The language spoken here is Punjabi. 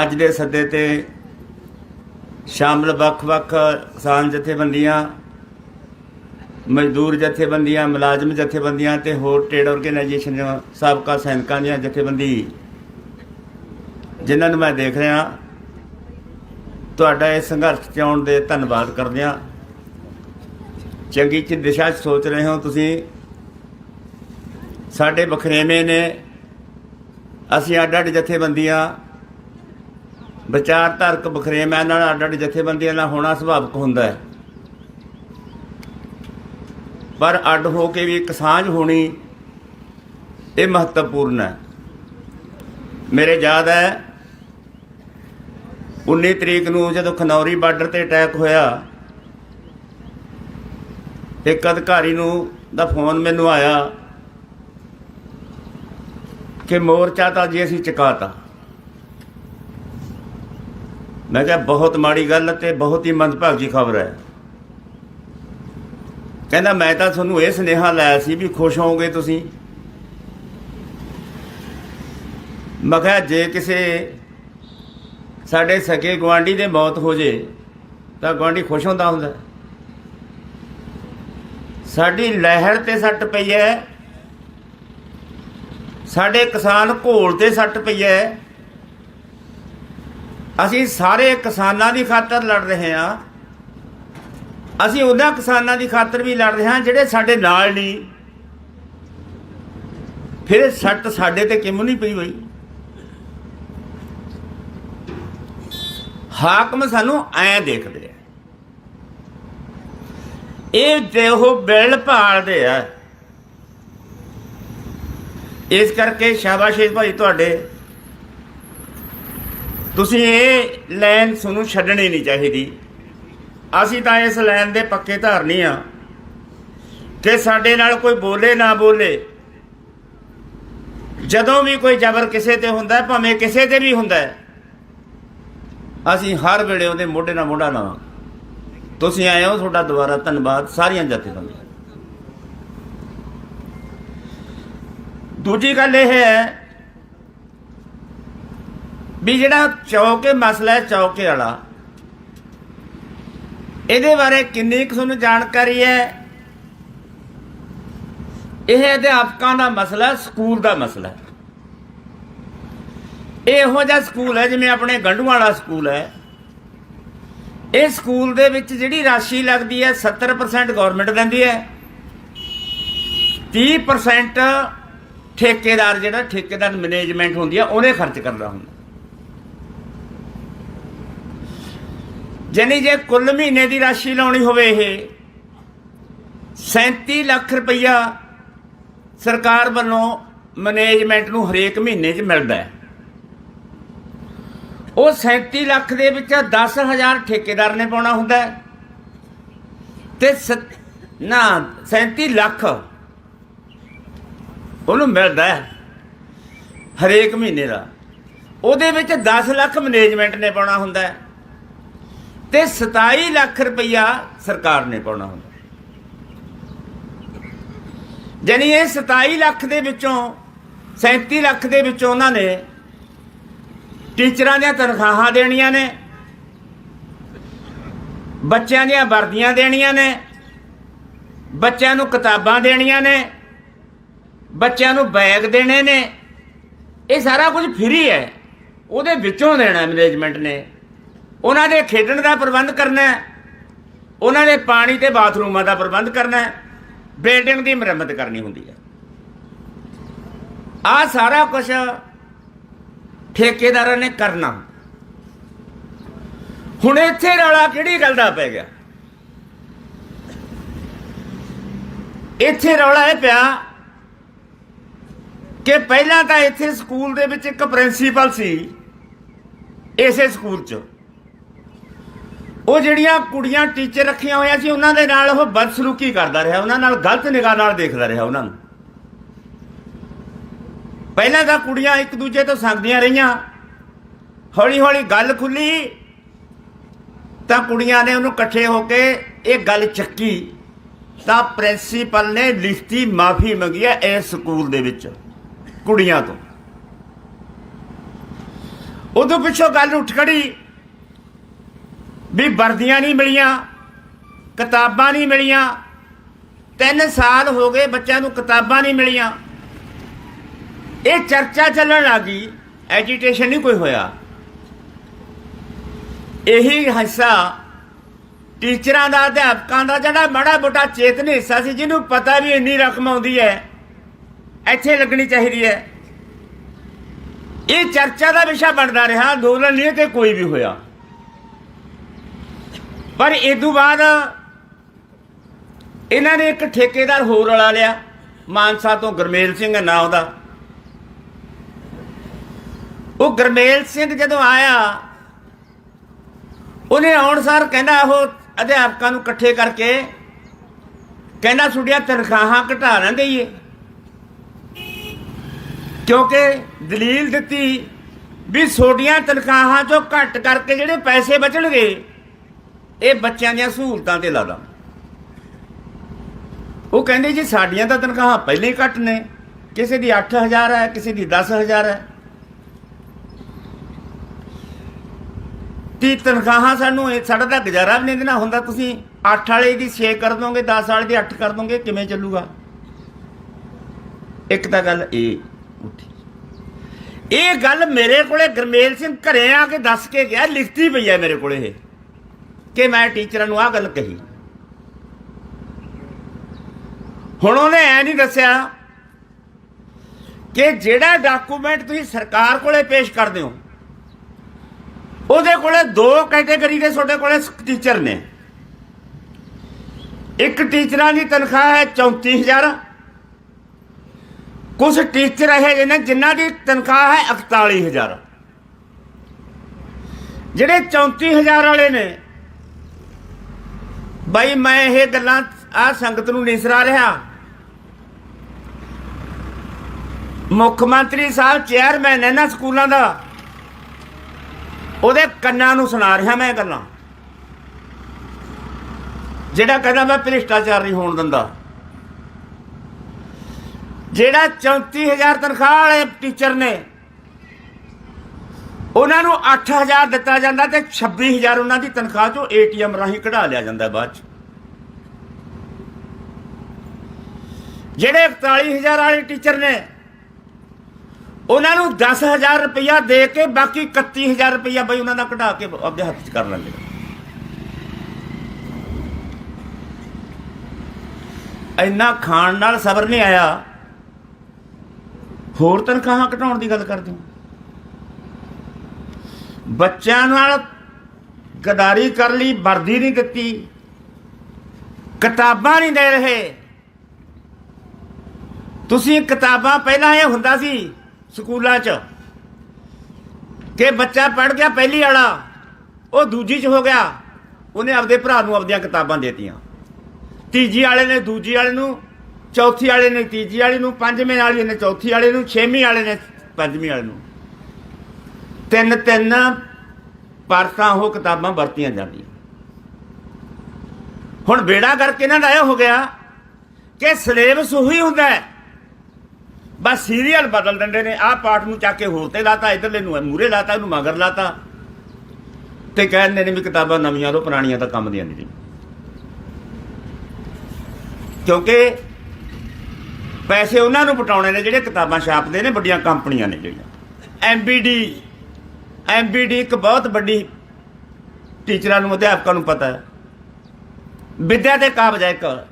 ਅੱਜ ਦੇ ਸੱਦੇ ਤੇ ਸ਼ਾਮਲ ਵੱਖ-ਵੱਖ ਕਿਸਾਨ ਜਥੇਬੰਦੀਆਂ, ਮਜ਼ਦੂਰ ਜਥੇਬੰਦੀਆਂ, ਮੁਲਾਜ਼ਮ ਜਥੇਬੰਦੀਆਂ ਤੇ ਹੋਰ ਟ੍ਰੇਡ ਆਰਗੇਨਾਈਜੇਸ਼ਨ ਸਾਬਕਾ ਸੈਨਿਕਾਂ ਦੀਆਂ ਜਥੇਬੰਦੀ। ਜਿਨ੍ਹਾਂ ਨੂੰ ਮੈਂ ਦੇਖ ਰਿਹਾ, ਤੁਹਾਡਾ ਇਹ ਸੰਘਰਸ਼ 'ਚ ਆਉਣ ਦੇ ਧੰਨਵਾਦ ਕਰਦੇ ਹਾਂ। ਚੰਗੀ ਚ ਦਿਸ਼ਾ 'ਚ ਸੋਚ ਰਹੇ ਹੋ ਤੁਸੀਂ। ਸਾਡੇ ਬਖਰੇਵੇਂ ਨੇ, ਅਸੀਂ ਅੱਡ ਅੱਡ ਜਥੇਬੰਦੀਆਂ ਵਿਚਾਰਧਾਰਕ ਬਖਰੇਮਿਆਂ ਨਾਲ ਅੱਡ ਅੱਡ ਜਥੇਬੰਦੀਆਂ ਨਾਲ ਹੋਣਾ ਸੁਭਾਵਿਕ ਹੁੰਦਾ ਹੈ। ਪਰ ਅੱਡ ਹੋ ਕੇ ਵੀ ਇੱਕ ਸਾਂਝ ਹੋਣੀ ਇਹ ਮਹੱਤਵਪੂਰਨ ਹੈ। ਮੇਰੇ ਯਾਦ ਹੈ 19 ਤਰੀਕ ਨੂੰ ਜਦੋਂ ਖਨੌਰੀ ਬਾਰਡਰ ਤੇ ਅਟੈਕ ਹੋਇਆ, ਇੱਕ ਅਧਿਕਾਰੀ ਨੂੰ ਦਾ ਫੋਨ ਮੈਨੂੰ ਆਇਆ ਕਿ ਮੋਰਚਾ ਤਾਂ ਜੀ ਅਸੀਂ ਚੁਕਾਤਾ ਮੈਂ ਕਿਹਾ, ਬਹੁਤ ਮਾੜੀ ਗੱਲ ਤੇ ਬਹੁਤ ਹੀ ਮੰਦਭਾਗੀ ਖਬਰ ਹੈ। ਕਹਿੰਦਾ, ਮੈਂ ਤਾਂ ਤੁਹਾਨੂੰ ਇਹ ਸੁਨੇਹਾ ਲਾਇਆ ਸੀ ਵੀ ਖੁਸ਼ ਹੋਵੋਗੇ ਤੁਸੀਂ। ਮੈਂ ਕਿਹਾ, ਜੇ ਕਿਸੇ ਸਾਡੇ ਸਕੇ ਗਵਾਂਢੀ ਦੇ ਮੌਤ ਹੋ ਜੇ, ਤਾਂ ਗਵਾਂਢੀ ਖੁਸ਼ ਹੁੰਦਾ ਹੁੰਦਾ। ਸਾਡੀ ਲਹਿਰ ਤੇ ਸੱਟ ਪਈ ਹੈ। ਸਾਡੇ ਕਿਸਾਨ ਘੋਲ ਤੇ ਸੱਟ ਪਈ ਹੈ। ਅਸੀਂ ਸਾਰੇ ਕਿਸਾਨਾਂ ਦੀ ਖਾਤਰ ਲੜ ਰਹੇ ਹਾਂ। ਅਸੀਂ ਉਹਨਾਂ ਕਿਸਾਨਾਂ ਦੀ ਖਾਤਰ ਵੀ ਲੜ ਰਹੇ ਹਾਂ ਜਿਹੜੇ ਸਾਡੇ ਨਾਲ ਨਹੀਂ। ਫਿਰ ਸੱਟ ਸਾਡੇ ਤੇ ਕਿਉਂ ਨਹੀਂ ਪਈ ਹੋਈ ਹਾਕਮ ਸਾਨੂੰ ਐਂ ਦੇਖਦੇ ਆ। ਇਹ ਤੇ ਉਹ ਬਿਲ ਭਾਲਦੇ ਆ। ਇਸ ਕਰਕੇ ਸ਼ਾਬਾਸ਼ ਭਾਈ ਤੁਹਾਡੇ। ਤੁਸੀਂ ਇਹ ਲਾਈਨ ਤੁਹਾਨੂੰ ਛੱਡਣੀ ਨਹੀਂ ਚਾਹੀਦੀ। ਅਸੀਂ ਤਾਂ ਇਸ ਲਾਈਨ ਦੇ ਪੱਕੇ ਧਾਰਨੀ ਆ ਕਿ ਸਾਡੇ ਨਾਲ ਕੋਈ ਬੋਲੇ ਨਾ ਬੋਲੇ। ਜਦੋਂ ਵੀ ਕੋਈ ਜ਼ਬਰ ਕਿਸੇ ਤੇ ਹੁੰਦਾ ਹੈ, ਭਾਵੇਂ ਕਿਸੇ ਤੇ ਵੀ ਹੁੰਦਾ ਹੈ, ਅਸੀਂ ਹਰ ਵੇਲੇ ਉਹਦੇ ਮੋਢੇ ਨਾਲ ਮੋਢਾ ਲਾਵਾਂਗੇ ਤੁਸੀਂ ਆਏ ਹੋ ਤੁਹਾਡਾ ਦੁਬਾਰਾ ਧੰਨਵਾਦ ਸਾਰੀਆਂ ਜਥੇਬੰਦੀਆਂ ਦੂਜੀ ਗੱਲ ਇਹ ਹੈ ਵੀ ਜਿਹੜਾ ਚੌਕੇ ਮਸਲਾ ਹੈ, ਚੌਕੇ ਵਾਲਾ। ਇਹਦੇ ਬਾਰੇ ਕਿੰਨੀ ਕੁ ਤੁਹਾਨੂੰ ਜਾਣਕਾਰੀ ਹੈ? ਇਹ ਅਧਿਆਪਕਾਂ ਦਾ ਮਸਲਾ ਸਕੂਲ ਦਾ ਮਸਲਾ ਇਹੋ ਜਿਹਾ ਸਕੂਲ ਹੈ ਜਿਵੇਂ ਆਪਣੇ ਗੰਢੂਆਂ ਵਾਲਾ ਸਕੂਲ ਹੈ। ਇਹ ਸਕੂਲ ਦੇ ਵਿੱਚ ਜਿਹੜੀ ਰਾਸ਼ੀ ਲੱਗਦੀ ਹੈ 70% ਗਵਰਨਮੈਂਟ ਦਿੰਦੀ ਹੈ। 30% ਠੇਕੇਦਾਰ ਜਿਹੜਾ, ਠੇਕੇਦਾਰ ਮੈਨੇਜਮੈਂਟ ਹੁੰਦੀ ਹੈ, ਉਹਨੇ ਖਰਚ ਕਰਦਾ ਹੁੰਦਾ। ਜਾਨੀ ਜੇ ਕੁੱਲ ਮਹੀਨੇ ਦੀ ਰਾਸ਼ੀ ਲਾਉਣੀ ਹੋਵੇ ਇਹ 37 ਲੱਖ ਰੁਪਈਆ ਸਰਕਾਰ ਵੱਲੋਂ ਮੈਨੇਜਮੈਂਟ ਨੂੰ ਹਰੇਕ ਮਹੀਨੇ 'ਚ ਮਿਲਦਾ ਹੈ। ਉਹ 37 ਲੱਖ ਦੇ ਵਿੱਚ 10000 ਠੇਕੇਦਾਰ ਨੇ ਪਾਉਣਾ ਹੁੰਦਾ ਹੈ। ਤੇ ਨਾ 37 ਲੱਖ ਉਹਨੂੰ ਮਿਲਦਾ ਹੈ ਹਰੇਕ ਮਹੀਨੇ ਦਾ। ਉਹਦੇ ਵਿੱਚ 10 ਲੱਖ ਮੈਨੇਜਮੈਂਟ ਨੇ ਪਾਉਣਾ ਹੁੰਦਾ ਹੈ। ਤੇ 27 ਲੱਖ ਰੁਪਈਆ ਸਰਕਾਰ ਨੇ ਪਾਉਣਾ ਹੁੰਦਾ। ਜਾਨੀ ਇਹ 27 ਲੱਖ ਦੇ ਵਿੱਚੋਂ 37 ਲੱਖ ਦੇ ਵਿੱਚੋਂ ਉਹਨਾਂ ਨੇ ਟੀਚਰਾਂ ਦੀਆਂ ਤਨਖਾਹਾਂ ਦੇਣੀਆਂ ਨੇ, ਬੱਚਿਆਂ ਦੀਆਂ ਵਰਦੀਆਂ ਦੇਣੀਆਂ ਨੇ, ਬੱਚਿਆਂ ਨੂੰ ਕਿਤਾਬਾਂ ਦੇਣੀਆਂ ਨੇ, ਬੱਚਿਆਂ ਨੂੰ ਬੈਗ ਦੇਣੇ ਨੇ, ਇਹ ਸਾਰਾ ਕੁਝ ਫ੍ਰੀ ਹੈ। ਉਹਦੇ ਵਿੱਚੋਂ ਦੇਣਾ ਮੈਨੇਜਮੈਂਟ ਨੇ। ਉਹਨਾਂ ਦੇ ਖੇਡਣ ਦਾ ਪ੍ਰਬੰਧ ਕਰਨਾ ਹੈ, ਉਹਨਾਂ ਦੇ ਪਾਣੀ ਤੇ ਬਾਥਰੂਮਾਂ ਦਾ ਪ੍ਰਬੰਧ ਕਰਨਾ ਹੈ, ਬਿਲਡਿੰਗ ਦੀ ਮੁਰੰਮਤ ਕਰਨੀ ਹੁੰਦੀ ਹੈ। ਆ ਸਾਰਾ ਕੁਝ ਠੇਕੇਦਾਰਾਂ ਨੇ ਕਰਨਾ। ਹੁਣ ਇੱਥੇ ਰੌਲਾ ਕਿਹੜੀ ਗੱਲ ਦਾ ਪੈ ਗਿਆ? ਇੱਥੇ ਰੌਲਾ ਇਹ ਪਿਆ ਕਿ ਪਹਿਲਾਂ ਤਾਂ ਇੱਥੇ ਸਕੂਲ ਦੇ ਵਿੱਚ ਇੱਕ ਪ੍ਰਿੰਸੀਪਲ ਸੀ, ਇਸੇ ਸਕੂਲ 'ਚ। ਉਹ ਜਿਹੜੀਆਂ ਕੁੜੀਆਂ ਟੀਚਰ ਰੱਖੀਆਂ ਹੋਈਆਂ ਸੀ, ਉਹਨਾਂ ਦੇ ਨਾਲ ਉਹ ਬਦਸਲੂਕੀ ਕਰਦਾ ਰਿਹਾ, ਉਹਨਾਂ ਨਾਲ ਗਲਤ ਨਿਗਾਹ ਨਾਲ ਦੇਖਦਾ ਰਿਹਾ ਉਹਨਾਂ ਨੂੰ। ਪਹਿਲਾਂ ਤਾਂ ਕੁੜੀਆਂ ਇੱਕ ਦੂਜੇ ਤੋਂ ਸੰਗਦੀਆਂ ਰਹੀਆਂ। ਹੌਲੀ ਹੌਲੀ ਗੱਲ ਖੁੱਲੀ, ਤਾਂ ਕੁੜੀਆਂ ਨੇ ਉਹਨੂੰ ਇਕੱਠੇ ਹੋ ਕੇ ਇਹ ਗੱਲ ਚੱਕੀ। ਤਾਂ ਪ੍ਰਿੰਸੀਪਲ ਨੇ ਲਿਖਤੀ ਮਾਫੀ ਮੰਗੀ ਹੈ ਇਸ ਸਕੂਲ ਦੇ ਵਿੱਚ, ਕੁੜੀਆਂ ਤੋਂ। ਉਦੋਂ ਪਿੱਛੋਂ ਗੱਲ ਉੱਠ ਖੜੀ। ਵੀ ਵਰਦੀਆਂ ਨਹੀਂ ਮਿਲੀਆਂ, ਕਿਤਾਬਾਂ ਨਹੀਂ ਮਿਲੀਆਂ। ਤਿੰਨ ਸਾਲ ਹੋ ਗਏ ਬੱਚਿਆਂ ਨੂੰ ਕਿਤਾਬਾਂ ਨਹੀਂ ਮਿਲੀਆਂ। ਇਹ ਚਰਚਾ ਚੱਲਣ ਲੱਗੀ ਐਜੀਟੇਸ਼ਨ ਨਹੀਂ ਕੋਈ ਹੋਇਆ। ਇਹੀ ਹਿੱਸਾ ਟੀਚਰਾਂ ਦਾ, ਅਧਿਆਪਕਾਂ ਦਾ, ਜਿਹੜਾ ਬੜਾ ਮੋਟਾ ਚੇਤਨ ਹਿੱਸਾ ਸੀ, ਜਿਹਨੂੰ ਪਤਾ ਵੀ ਇੰਨੀ ਰਕਮ ਆਉਂਦੀ ਹੈ, ਇੱਥੇ ਲੱਗਣੀ ਚਾਹੀਦੀ ਹੈ। ਇਹ ਚਰਚਾ ਦਾ ਵਿਸ਼ਾ ਬਣਦਾ ਰਿਹਾ, ਅੰਦੋਲਨ ਨਹੀਂ ਕਿ ਕੋਈ ਵੀ ਹੋਇਆ। ਪਰ ਇਹ ਤੋਂ ਬਾਅਦ ਇਹਨਾਂ ਨੇ ਇੱਕ ਠੇਕੇਦਾਰ ਹੋਰ ਰਲਾ ਲਿਆ, ਮਾਨਸਾ ਤੋਂ ਗਰਮੇਲ ਸਿੰਘ ਨਾਂ ਉਹਦਾ। ਉਹ ਗਰਮੇਲ ਸਿੰਘ ਜਦੋਂ ਆਇਆ, ਉਹਨੇ ਆਉਣ ਸਾਰ ਕਹਿੰਦਾ ਉਹ ਅਧਿਆਪਕਾਂ ਨੂੰ ਇਕੱਠੇ ਕਰਕੇ ਕਹਿੰਦਾ ਤੁਹਾਡੀਆਂ ਤਨਖਾਹਾਂ ਘਟਾ ਨਾ ਦਈਏ। ਕਿਉਂਕਿ ਦਲੀਲ ਦਿੱਤੀ ਵੀ ਛੋਟੀਆਂ ਤਨਖਾਹਾਂ ਚੋਂ ਘੱਟ ਕਰਕੇ ਜਿਹੜੇ ਪੈਸੇ ਬਚਣਗੇ ਇਹ ਬੱਚਿਆਂ ਦੀਆਂ ਸਹੂਲਤਾਂ ਤੇ ਲਾ ਦਾਂ ਉਹ ਕਹਿੰਦੇ ਜੀ, ਸਾਡੀਆਂ ਤਾਂ ਤਨਖਾਹਾਂ ਪਹਿਲੇ ਹੀ ਘੱਟ ਨੇ। ਕਿਸੇ ਦੀ 8000 ਹੈ, ਕਿਸੇ ਦੀ 10000 ਹੈ। ਤੇ ਤਨਖਾਹਾਂ ਸਾਨੂੰ ਸਾਡਾ ਤਾਂ ਗੁਜ਼ਾਰਾ ਵੀ ਨਹੀਂ ਦੇਣਾ ਹੁੰਦਾ। ਤੁਸੀਂ 8 ਵਾਲੇ ਦੀ 6 ਕਰ ਦੋਗੇ 10 ਵਾਲੇ ਦੀ 8 ਕਰ ਦੋਗੇ, ਕਿਵੇਂ ਚੱਲੂਗਾ? ਇੱਕ ਤਾਂ ਗੱਲ ਇਹ ਉੱਠੀ। ਇਹ ਗੱਲ ਮੇਰੇ ਕੋਲੇ ਗਰਮੇਲ ਸਿੰਘ ਘਰੇ ਆ ਕੇ ਦੱਸ ਕੇ ਗਿਆ, ਲਿਖਤੀ ਪਈ ਹੈ ਮੇਰੇ ਕੋਲੇ ਇਹ। ਕਿ ਮੈਂ ਟੀਚਰਾਂ ਨੂੰ ਆਹ ਗੱਲ ਕਹੀ। ਹੁਣ ਉਹਨੇ ਐ ਨਹੀਂ ਦੱਸਿਆ ਕਿ ਜਿਹੜਾ ਡਾਕੂਮੈਂਟ ਤੁਸੀਂ ਸਰਕਾਰ ਕੋਲੇ ਪੇਸ਼ ਕਰਦੇ ਹੋ, ਉਹਦੇ ਕੋਲੇ ਦੋ ਕੈਟਾਗਰੀ ਦੇ ਤੁਹਾਡੇ ਕੋਲੇ ਟੀਚਰ ਨੇ। ਇੱਕ ਟੀਚਰਾਂ ਦੀ ਤਨਖਾਹ ਹੈ 34000 ਕੁਝ ਟੀਚਰ ਇਹ ਨੇ ਜਿਨ੍ਹਾਂ ਦੀ ਤਨਖਾਹ ਹੈ 41000 ਜਿਹੜੇ 34000 ਵਾਲੇ ਨੇ ਬਾਈ ਮੈਂ ਇਹ ਗੱਲਾਂ ਆ ਸੰਗਤ ਨੂੰ ਨਹੀਂ ਨਿਸਰਾ ਰਿਹਾ। ਮੁੱਖ ਮੰਤਰੀ ਸਾਹਿਬ ਚੇਅਰਮੈਨ ਹੈ ਨਾ ਸਕੂਲਾਂ ਦਾ, ਉਹਦੇ ਕੰਨਾਂ ਨੂੰ ਸੁਣਾ ਰਿਹਾ ਮੈਂ ਇਹ ਗੱਲਾਂ। ਜਿਹੜਾ ਕਹਿੰਦਾ ਮੈਂ ਭ੍ਰਿਸ਼ਟਾਚਾਰ ਨਹੀਂ ਹੋਣ ਦਿੰਦਾ। ਜਿਹੜਾ 34000 ਤਨਖਾਹ ਵਾਲੇ ਟੀਚਰ ਨੇ ਉਹਨਾਂ ਨੂੰ 8000 ਦਿੱਤਾ ਜਾਂਦਾ ਤੇ 26000 ਉਹਨਾਂ ਦੀ ਤਨਖਾਹ ਚੋਂ ਏਟੀਐਮ ਰਾਹੀਂ ਕਢਾ ਲਿਆ ਜਾਂਦਾ ਬਾਅਦ ਚ। ਜਿਹੜੇ 41000 ਵਾਲੇ ਟੀਚਰ ਨੇ, ਉਹਨਾਂ ਨੂੰ 10000 ਰੁਪਇਆ ਦੇ ਕੇ ਬਾਕੀ 31000 ਰੁਪਇਆ ਬਈ ਉਹਨਾਂ ਦਾ ਕਢਾ ਕੇ ਆਪਦੇ ਹੱਥ 'ਚ ਕਰ ਲੈਂਦੇ ਇੰਨਾ ਖਾਣ ਨਾਲ ਸਬਰ ਨਹੀਂ ਆਇਆ। ਹੋਰ ਤਨਖਾਹਾਂ ਘਟਾਉਣ ਦੀ ਗੱਲ ਕਰਦੇ ਹੋ? ਬੱਚਿਆਂ ਨਾਲ ਗਦਾਰੀ ਕਰ ਲਈ, ਵਰਦੀ ਨਹੀਂ ਦਿੱਤੀ, ਕਿਤਾਬਾਂ ਨਹੀਂ ਦੇ ਰਹੇ। ਤੁਸੀਂ ਕਿਤਾਬਾਂ ਪਹਿਲਾਂ ਇਹ ਹੁੰਦਾ ਸੀ ਸਕੂਲਾਂ 'ਚ ਕਿ ਬੱਚਾ ਪੜ ਗਿਆ ਪਹਿਲੀ ਵਾਲਾ, ਉਹ ਦੂਜੀ 'ਚ ਹੋ ਗਿਆ, ਉਹਨੇ ਆਪਦੇ ਭਰਾ ਨੂੰ ਆਪਦੀਆਂ ਕਿਤਾਬਾਂ ਦੇਤੀਆਂ। ਤੀਜੀ ਵਾਲੇ ਨੇ ਦੂਜੀ ਵਾਲੇ ਨੂੰ, ਚੌਥੀ ਵਾਲੇ ਨੇ ਤੀਜੀ ਵਾਲੇ ਨੂੰ, ਪੰਜਵੇਂ ਵਾਲੇ ਨੇ ਚੌਥੀ ਵਾਲੇ ਨੂੰ, ਛੇਵੀਂ ਵਾਲੇ ਨੇ ਪੰਜਵੀਂ ਵਾਲੇ ਨੂੰ। ਤਿੰਨ ਤਿੰਨ ਪਰਤਾਂ ਉਹ ਕਿਤਾਬਾਂ ਵਰਤੀਆਂ ਜਾਂਦੀਆਂ। ਹੁਣ ਬੇੜਾ ਕਰਕੇ ਇਹਨਾਂ ਦਾ ਇਹ ਹੋ ਗਿਆ ਕਿ ਸਿਲੇਬਸ ਉਹੀ ਹੁੰਦਾ ਹੈ। ਬਸ ਸੀਰੀਅਲ ਬਦਲ ਦਿੰਦੇ ਨੇ, ਆਹ ਪਾਠ ਨੂੰ ਚੱਕ ਕੇ ਹੋਰ ਤੇ ਲਾਤਾ, ਇਧਰਲੇ ਨੂੰ ਮੂਰੇ ਲਾਤਾ, ਇਹਨੂੰ ਮਗਰ ਲਾਤਾ। ਤੇ ਕਹਿੰਦੇ ਨੇ ਵੀ ਕਿਤਾਬਾਂ ਨਵੀਆਂ ਤੋਂ ਪੁਰਾਣੀਆਂ ਤਾਂ ਕੰਮ ਦੀਆਂ ਨਹੀਂ। ਕਿਉਂਕਿ ਪੈਸੇ ਉਹਨਾਂ ਨੂੰ ਪਟਾਉਣੇ ਨੇ ਜਿਹੜੇ ਕਿਤਾਬਾਂ ਛਾਪਦੇ ਨੇ, ਵੱਡੀਆਂ ਕੰਪਨੀਆਂ ਨੇ ਜਿਹੜੀਆਂ। ਐਮਬੀਡੀ ਐਮਬੀਡੀ ਇੱਕ ਬਹੁਤ ਵੱਡੀ ਟੀਚਰਾਂ ਨੂੰ, ਅਧਿਆਪਕਾਂ ਨੂੰ ਪਤਾ ਹੈ। ਵਿਦਿਆ ਦੇ ਕਾਬਜ ਹੈ ਇੱਕ